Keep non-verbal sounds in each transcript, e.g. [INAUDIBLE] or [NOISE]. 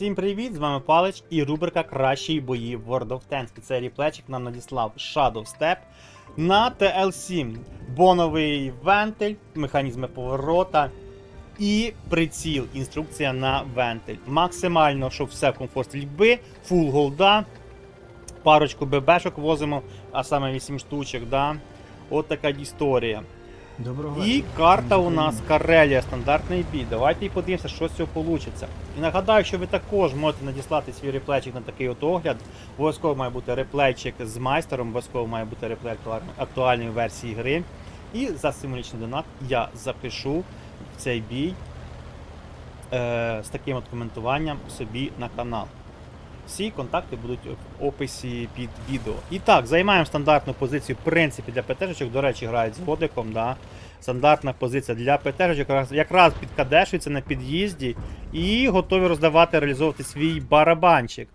Всім привіт! З вами Палич і рубрика Кращі бої в World of Tanks. Під цей реплечик нам надіслав Shadow Step на TL7. Боновий вентиль, механізми поворота і приціл. Інструкція на вентиль. Максимально, щоб все в комфорт стрільби, фул голда, парочку ББшок возимо, а саме 8 штучок. Да? От така історія. Доброго І вечора. карта у нас Карелія, стандартний бій. Давайте і подивимося, що з цього вийде. І нагадаю, що ви також можете надіслати свій реплейчик на такий от огляд. Обов'язково має бути реплейчик з майстером, обов'язково має бути реплей актуальної версії гри. І за символічний донат я запишу в цей бій е, з таким от коментуванням собі на канал. Всі контакти будуть в описі під відео. І так, займаємо стандартну позицію, в принципі, для ПТшечок. До речі, грають з водиком. Да? Стандартна позиція для ПТшечок якраз, якраз підкадешується на під'їзді і готові роздавати, реалізовувати свій барабанчик.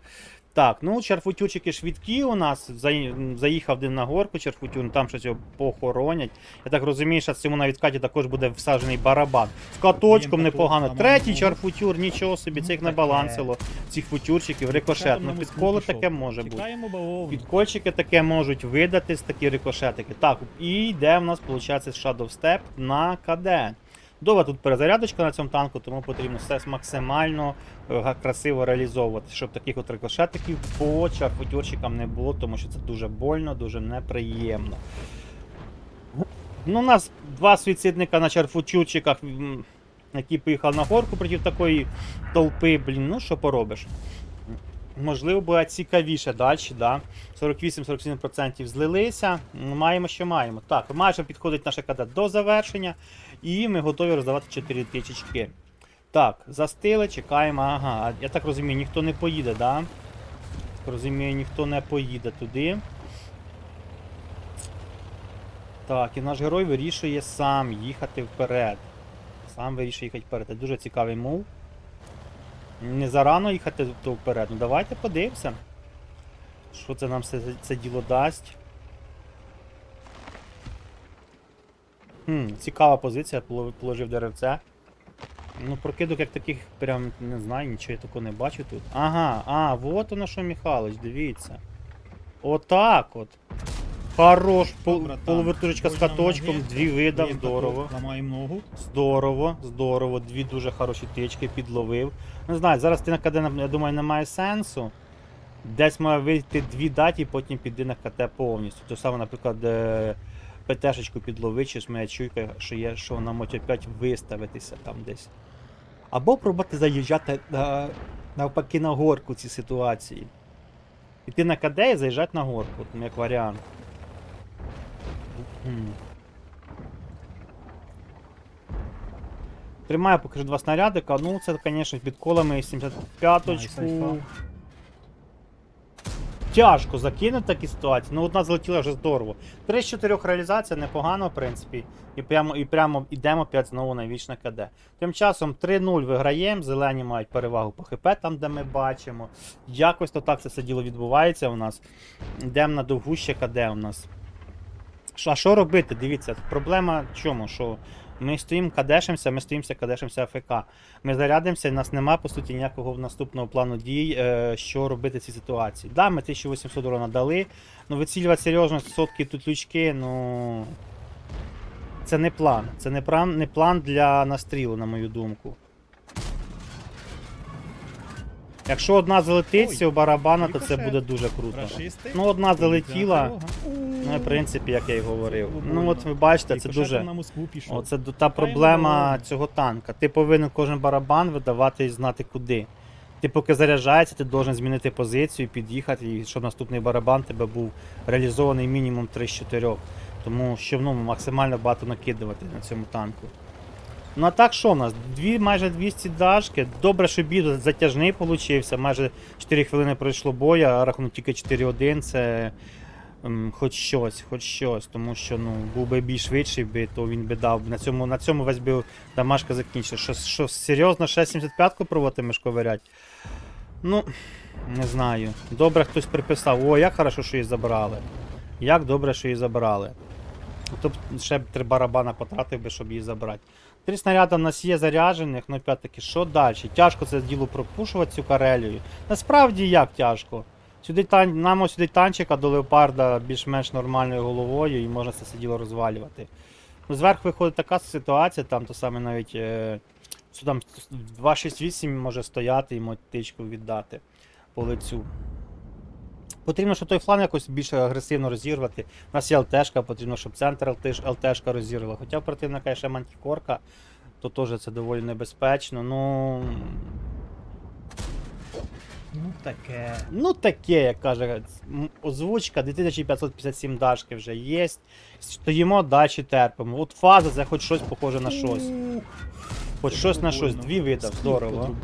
Так, ну чарфутюрчики швидкі у нас. Заїхав один на горку чарфутюр, ну, там щось його похоронять. Я так розумію, що цьому на відкаті також буде всаджений барабан. З каточком непогано. Третій чарфутюр, нічого собі, Ну, це їх таке. набалансило. Цих футюрчиків, рикошет. Ну, підколи таке може бути. Підкольчики таке можуть видати з такі рикошетики. Так, і йде в нас, виходить, Shadow Step на КД. Довга тут перезарядочка на цьому танку, тому потрібно все максимально е, красиво реалізовувати, щоб таких от рикошетиків по чарфутюрчикам не було, тому що це дуже больно, дуже неприємно. Ну, у нас два суїцидника на чарфутюрчиках, які поїхали на горку проти такої толпи. Блін, ну що поробиш? Можливо, буде цікавіше далі, да. 48-47% злилися. Маємо, що маємо. Так, майже підходить наша КД до завершення, і ми готові роздавати 4 тичечки. Так, застили, чекаємо. Ага, я так розумію, ніхто не поїде, да? Так розумію, ніхто не поїде туди. Так, і наш герой вирішує сам їхати вперед. Сам вирішує їхати вперед. Це дуже цікавий мув. Не зарано їхати то вперед. Ну давайте подивимося. Що це нам це, це діло дасть. Хм, цікава позиція, положив деревце. Ну, прокидок як таких прям не знаю, нічого я такого не бачу тут. Ага, а, вот воно що, Михайлович, дивіться. Отак от. Хорош, пол, Добре, там. полувертушечка з каточком, ноги, дві видав, здорово. Ламаємо ногу. Здорово, здорово, дві дуже хороші тички підловив. Не знаю, зараз ти на КД, я думаю, немає сенсу. Десь має вийти дві даті, потім піди на КТ повністю. То саме, наприклад, е, ПТшечку підловити, чи моя чуйка, що є, що вона може опять виставитися там десь. Або пробувати заїжджати на, навпаки на горку ці ситуації. Іти на КД і заїжджати на горку, як варіант. Тримаю поки що два снарядика. Ну, це, звісно, під колами 75-очку. Тяжко закинути такі ситуації. Ну, одна злетіла вже здорово. 3 з 4 реалізація непогано, в принципі. І прямо, і прямо йдемо 5 знову на вічне КД. Тим часом 3-0 виграємо, зелені мають перевагу по ХП, там, де ми бачимо. Якось то так це все діло відбувається у нас. Йдемо на довгуще КД у нас. А що робити? Дивіться, проблема в чому? Що ми стоїмо кадешимося, ми стоїмося, кадешимося АФК. Ми зарядимося, нас нема, по суті, ніякого наступного плану дій, е, що робити в цій ситуації. Да, ми 1800 урона дали, ну вицілювати серйозно сотки тут лючки, ну. Це не план. Це не план, не план для настрілу, на мою думку. Якщо одна залетить з Ой, барабана, то це буде дуже круто. Ну, одна залетіла. Ну, в принципі, як я й говорив. Ну, от ви бачите, це дуже. Оце та проблема цього танка. Ти повинен кожен барабан видавати і знати куди. Ти поки заряджається, ти должен змінити позицію, під'їхати, і щоб наступний барабан тебе був реалізований мінімум 3-4. Тому що ну, максимально багато накидувати на цьому танку. Ну а так що в нас? Дві майже 200 дашки. Добре, що бій затяжний получився. Майже 4 хвилини пройшло бою, а рахунок тільки 4-1. Це ем, хоч щось, хоч щось. Тому що ну, був би бій швидший, би, то він би дав. На цьому, на цьому весь би дамашка закінчив. Що, що серйозно, ще 75-ку проводитимеш ковирять? Ну, не знаю. Добре хтось приписав. О, як хорошо, що її забрали. Як добре, що її забрали. Тобто ще б три барабана потратив би, щоб її забрати. Три снаряди в нас є заряджених, ну опять-таки, що далі? Тяжко це діло пропушувати цю карелію. Насправді як тяжко. Сюди тан... Нам ось сюди танчика до леопарда більш-менш нормальною головою і можна це все діло розвалювати. Ну, зверху виходить така ситуація, там то саме навіть е... там 268 може стояти і мотичку віддати по лицю. Потрібно, щоб той фланг якось більш агресивно розірвати. У нас є ЛТшка, потрібно, щоб центр ЛТшка розірвала. Хоча противника ще мантікорка, то теж це доволі небезпечно. Ну. Ну таке. Ну таке, як каже озвучка, 2557 дашки вже є. Стоїмо далі терпимо. От фаза це хоч щось похоже на щось. Хоч щось на щось, дві видав, здорово.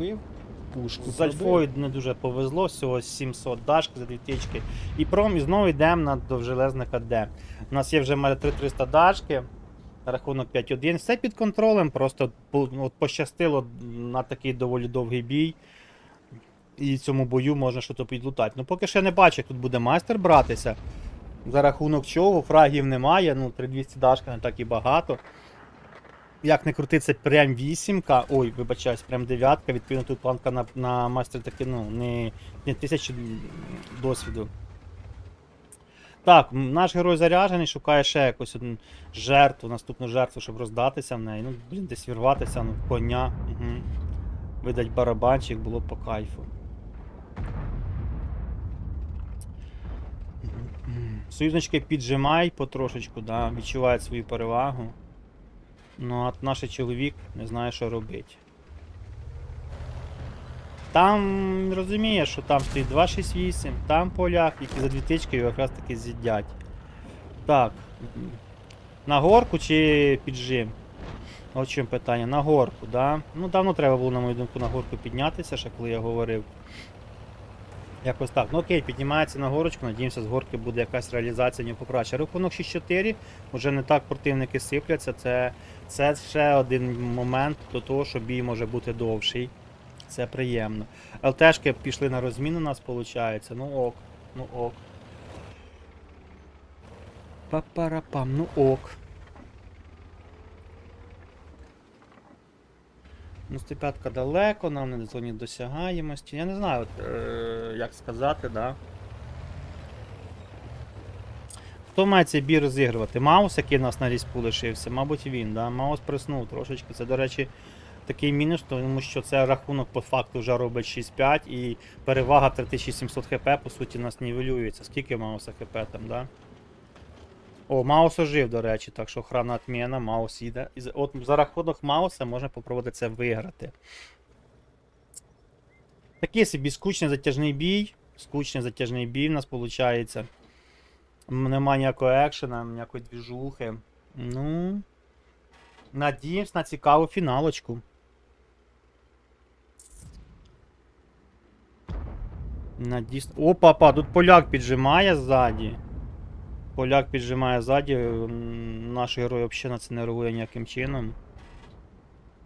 Пушку З Альфою не дуже повезло, всього 700 дашки за дві тички. І пром, і знову йдемо на довжелезних АД. У нас є вже майже 3300 дашки, рахунок 5-1. Все під контролем, просто от пощастило на такий доволі довгий бій. І цьому бою можна щось підлутати. Ну поки ще не бачу, як тут буде майстер братися. За рахунок чого, фрагів немає, ну 3200 дашка не так і багато. Як не крути, це прям вісімка. Ой, вибачаюсь, прям дев'ятка. Відповідно, тут планка на, на майстер таки, ну, не, не тисячі досвіду. Так, наш герой заряджений, шукає ще якусь одну жертву, наступну жертву, щоб роздатися в неї. Ну, блін, десь вірватися, ну, коня. Угу. Видать барабанчик, було по кайфу. Союзнички піджимають потрошечку, да, відчувають свою перевагу. Ну, а наш чоловік не знає, що робити. Там розуміє, що там стоїть 268, там поляк, які за дві тички його якраз таки з'їдять. Так. На горку чи піджим? От чим питання. На горку, да? Ну, давно треба було, на мою думку, на горку піднятися, ще коли я говорив. Якось так. Ну окей, піднімається на горочку, надіємося, з горки буде якась реалізація нього покраще. Рахунок 6-4, вже не так противники сипляться. Це, це ще один момент до того, що бій може бути довший. Це приємно. ЛТшки пішли на розміну у нас, виходить. Ну ок, ну ок. Па-парапам, ну ок. Ну, 105 далеко, нам не зоні досягаємості. Я не знаю, от, е, як сказати, да. Хто має цей бій розігрувати? Маус, який у нас на різьбу лишився, мабуть, він, да. Маус приснув трошечки. Це, до речі, такий мінус, тому що це рахунок по факту вже робить 6-5 і перевага 3700 хп, по суті, нас нівелюється. Скільки Мауса хп там, да? О, Маус ожив, до речі, так що охрана отміна, Маус їде. От за рахунок Мауса можна попробувати це виграти. Такий собі скучний затяжний бій. Скучний затяжний бій в нас виходить. Нема ніякого екшена, ніякої двіжухи. Ну. Надіємось на цікаву фіналочку. Надіс... О, папа, тут поляк піджимає ззаді. Поляк піджимає ззаді, наш герой взагалі на це не реагує ніяким чином.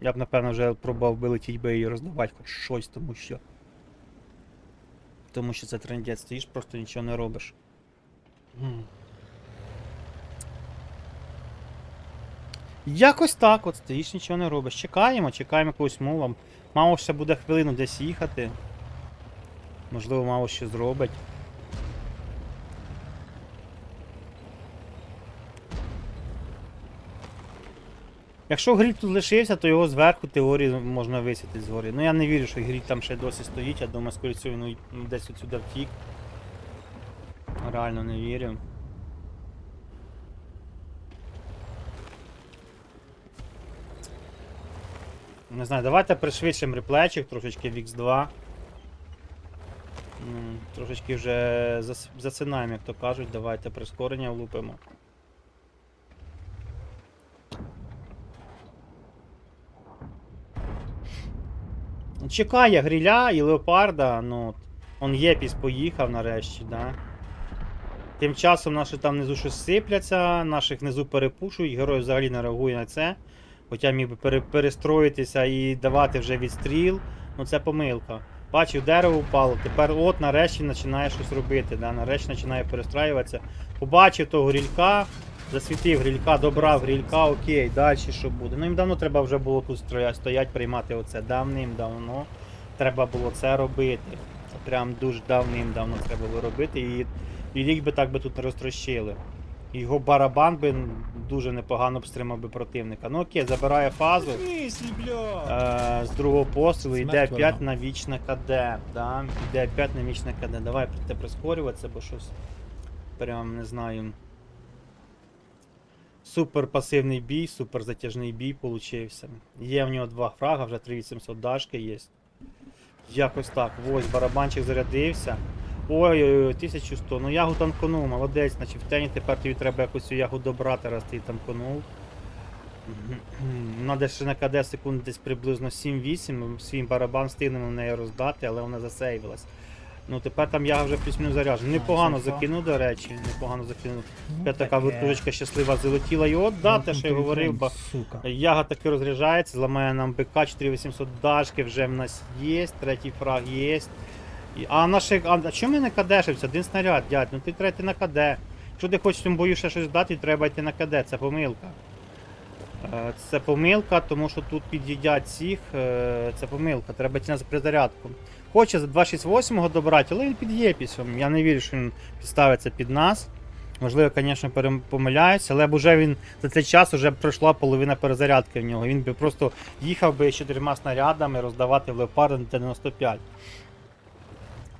Я б, напевно, вже пробував билетіть би і роздавати хоч щось, тому що. Тому що це трендець, стоїш, просто нічого не робиш. Якось так, от стоїш, нічого не робиш. Чекаємо, чекаємо якогось мова. Мало ще буде хвилину десь їхати. Можливо, мало що зробить. Якщо гріль тут лишився, то його зверху теорії можна висвітити згори. Ну я не вірю, що гріль там ще досі стоїть, я думаю, скоріше всього, він десь отсюди втік. Реально не вірю. Не знаю, давайте пришвидшимо реплечик трошечки в X2. Трошечки вже зас- засинаємо, як то кажуть, давайте прискорення влупимо. Чекає гриля і леопарда, ну. Он Єпіс поїхав нарешті, да. Тим часом наші там внизу щось сипляться, наших внизу перепушують, герой взагалі не реагує на це. Хоча міг би пере- перестроїтися і давати вже відстріл. Ну це помилка. Бачив, дерево впало, тепер от нарешті починає щось робити. Да? Нарешті починає перестраюватися. Побачив того рілька, Засвітив грілька, добрав грілька, окей, далі що буде. Ну їм давно треба вже було тут стоять, приймати оце. Давним-давно треба було це робити. Прям дуже давним-давно треба було робити. І, і рік би так би тут не розтрощили. Його барабан би дуже непогано б стримав би противника. Ну окей, забирає фазу. Е, з другого пострілу йде 5 на вічне КД. Да? Йде 5 на вічне КД. Давай те прискорюватися, бо щось прям не знаю. Супер пасивний бій, супер затяжний бій получився. Є в нього два фрага, вже 3800 дашки є. Якось так. Ось барабанчик зарядився. Ой-ой-ой, 1100. Ну ягу танконув, молодець, значить в тені тепер тобі треба якусь ягу добрати, раз ти танконув. Надо ще на КД секунд десь приблизно 7-8. Свій барабан встигнемо в неї роздати, але вона засейвилась. Ну тепер там я вже плюс-мінус заряджений. Непогано закинув, до речі, непогано закинув. Ну, така вертушечка щаслива залетіла. І от да, те, що я говорив, бо Яга таки розряджається, зламає нам БК 4800 дашки, вже в нас є, третій фраг є. А наші. А, а чому ми не кадешився? Один снаряд, дядь, ну ти треба на КД. Якщо ти хочеш в цьому бою ще щось дати, треба йти на КД, це помилка. Е, Це помилка, тому що тут під'їдять всіх. е, Це помилка, треба йти на призарядку. Хоче за 268 добрати, але він під єпісом. Я не вірю, що він підставиться під нас. Можливо, звісно, помиляюся, але б уже він за цей час вже пройшла половина перезарядки в нього. Він би просто їхав би чотирма снарядами роздавати в леопарда на Т-95.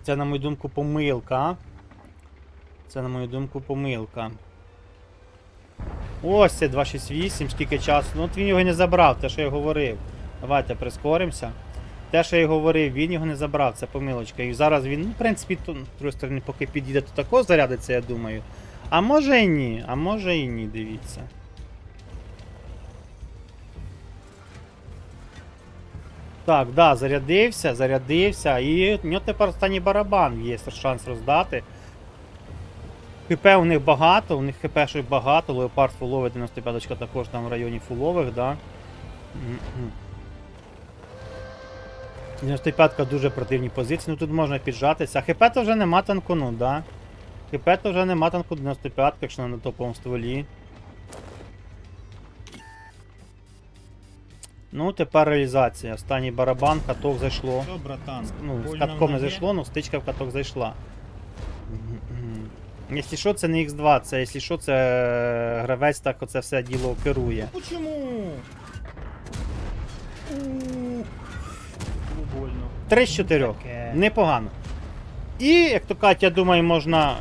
Це, на мою думку, помилка. Це, на мою думку, помилка. Ось це 268, скільки часу. Ну от він його не забрав, те, що я говорив. Давайте прискоримося. Те, що я говорив, він його не забрав, це помилочка. І зараз він, ну, в принципі, то, з другої сторони, поки підійде, то також зарядиться, я думаю. А може і ні, а може і ні, дивіться. Так, да, зарядився, зарядився. І в нього тепер останній барабан є шанс роздати. ХП у них багато, у них ХП багато, леопард фуловий 95 також там в районі фулових, да. 95-ка дуже противні позиції, ну тут можна піджатися. А ХП то вже нема танкону, да? ХП то вже нема танку 95, якщо на топовому стволі. Ну, тепер реалізація. Останній барабан, каток зайшло. Що, братан? Ну, з катком не зайшло, ну стичка в каток зайшла. Якщо що, це не Х2, це якщо що, це е, гравець так оце все діло керує. Почему? Ууу. Больно. 3 з 4. Таке. Непогано. І, як то кажуть, я думаю, можна.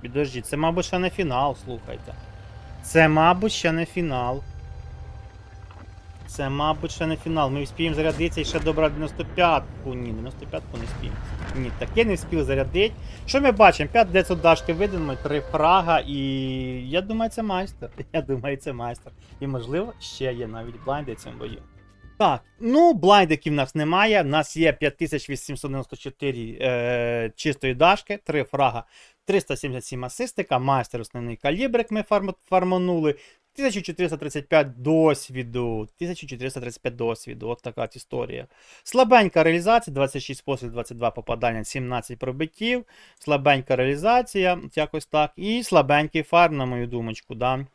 Підождіть, це, мабуть, ще не фінал, слухайте. Це, мабуть, ще не фінал. Це, мабуть, ще не фінал. Ми вспіємо зарядитися і ще добрати 95-ку. Ні, 95-ку не спіємо. Ні, таке не вспів зарядити. Що ми бачимо? 5 900 дашки видано, 3 фрага, і я думаю, це майстер. [LAUGHS] Я думаю, це майстер. І можливо, ще є навіть блайнди цьому бою. Так, ну блайдиків в нас немає. У нас є 5894 е, чистої дашки, 3 фрага, 377 асистика, майстер основний калібрик ми фарм, фарманули. 1435 досвіду. 1435 досвіду. От така історія. Слабенька реалізація, 26 пострілів, 22 попадання, 17 пробиттів. Слабенька реалізація, якось так. І слабенький фарм, на мою думочку. Да.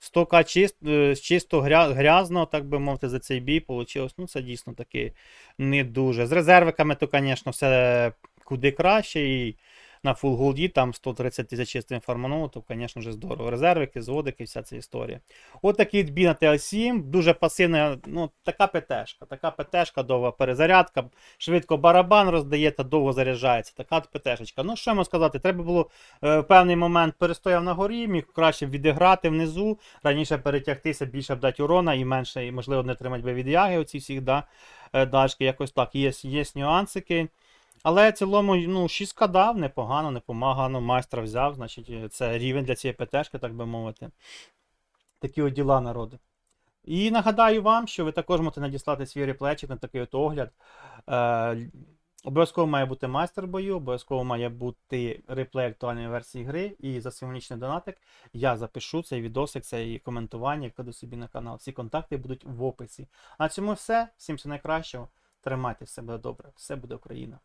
100к чист, е, чисто гря, грязно, так би мовити, за цей бій вийшло. Ну, це дійсно таки не дуже. З резервиками, то, звісно, все куди краще. І на Full Gold там 130 тисяч чистим фармануло, то, звісно вже здорово. Резервики, зводики, вся ця історія. От такий бій на ТЛ7, дуже пасивна, ну, така ПТшка, така ПТшка, довга перезарядка, швидко барабан роздає та довго заряджається. Така ПТшечка. Ну, що йому сказати, треба було е, в певний момент перестояв на горі, міг краще відіграти внизу, раніше перетягтися, більше б дати урона і менше, і, можливо, не тримати би від яги оці всіх, да, е, дашки, якось так. Є, є нюансики. Але в цілому, ну, 6 дав, непогано, непомагано, майстра взяв, значить, е, це рівень для цієї ПТшки, так би мовити. Такі от діла народи. І нагадаю вам, що ви також можете надіслати свій реплечик на такий от огляд. Е, обов'язково має бути майстер бою, обов'язково має бути реплей актуальної версії гри. І за символічний донатик я запишу цей відосик, цей коментування, вкладу собі на канал. Всі контакти будуть в описі. А на цьому все. Всім всього найкращого. Тримайте, все буде добре, все буде Україна.